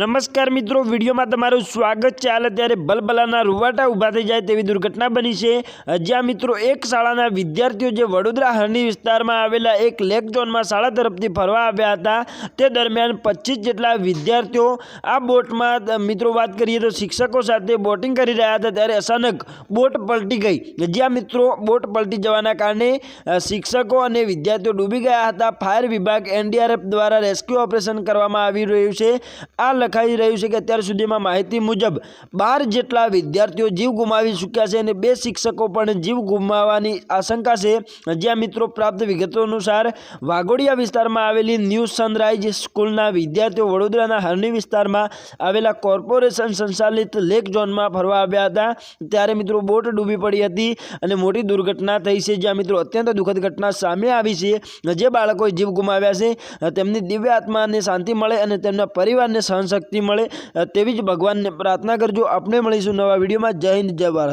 નમસ્કાર મિત્રો, વિડીયોમાં તમારું સ્વાગત છે. હાલ અત્યારે બલબલાના રૂવાટા ઊભા થઈ જાય તેવી દુર્ઘટના બની છે. જ્યાં મિત્રો એક શાળાના વિદ્યાર્થીઓ જે વડોદરા હરણી વિસ્તારમાં આવેલા એક લેક ઝોનમાં શાળા તરફથી ફરવા આવ્યા હતા. તે દરમિયાન પચીસ જેટલા વિદ્યાર્થીઓ આ બોટમાં મિત્રો વાત કરીએ તો શિક્ષકો સાથે બોટિંગ કરી રહ્યા હતા. ત્યારે અચાનક બોટ પલટી ગઈ. જ્યાં મિત્રો બોટ પલટી જવાના કારણે શિક્ષકો અને વિદ્યાર્થીઓ ડૂબી ગયા હતા. ફાયર વિભાગ એનડીઆરએફ દ્વારા રેસ્ક્યુ ઓપરેશન કરવામાં આવી રહ્યું છે. આ લખાઈ રહ્યું છે કે અત્યાર સુધીમાં માહિતી મુજબ બાર જેટલા વિદ્યાર્થીઓ જીવ ગુમાવી ચૂક્યા છે અને બે શિક્ષકો પણ જીવ ગુમાવવાની આશંકા છે. જ્યાં મિત્રો પ્રાપ્ત વિગતો અનુસાર વાઘોડિયા વિસ્તારમાં આવેલી ન્યૂ સનરાઇઝ સ્કૂલના વિદ્યાર્થીઓ વડોદરાના હરણી વિસ્તારમાં આવેલા કોર્પોરેશન સંચાલિત લેક ઝોનમાં ફરવા આવ્યા હતા. ત્યારે મિત્રો બોટ ડૂબી પડી હતી અને મોટી દુર્ઘટના થઈ છે. જ્યાં મિત્રો અત્યંત દુઃખદ ઘટના સામે આવી છે જે બાળકોએ જીવ ગુમાવ્યા છે, તેમની દિવ્ય આત્માને શાંતિ મળે અને તેમના પરિવારને સહનશક્તિ મળે તેવી જ ભગવાનને પ્રાર્થના કરજો. આપણે મળીશું નવા વિડીયોમાં. જય હિન્દ, જય ભારત.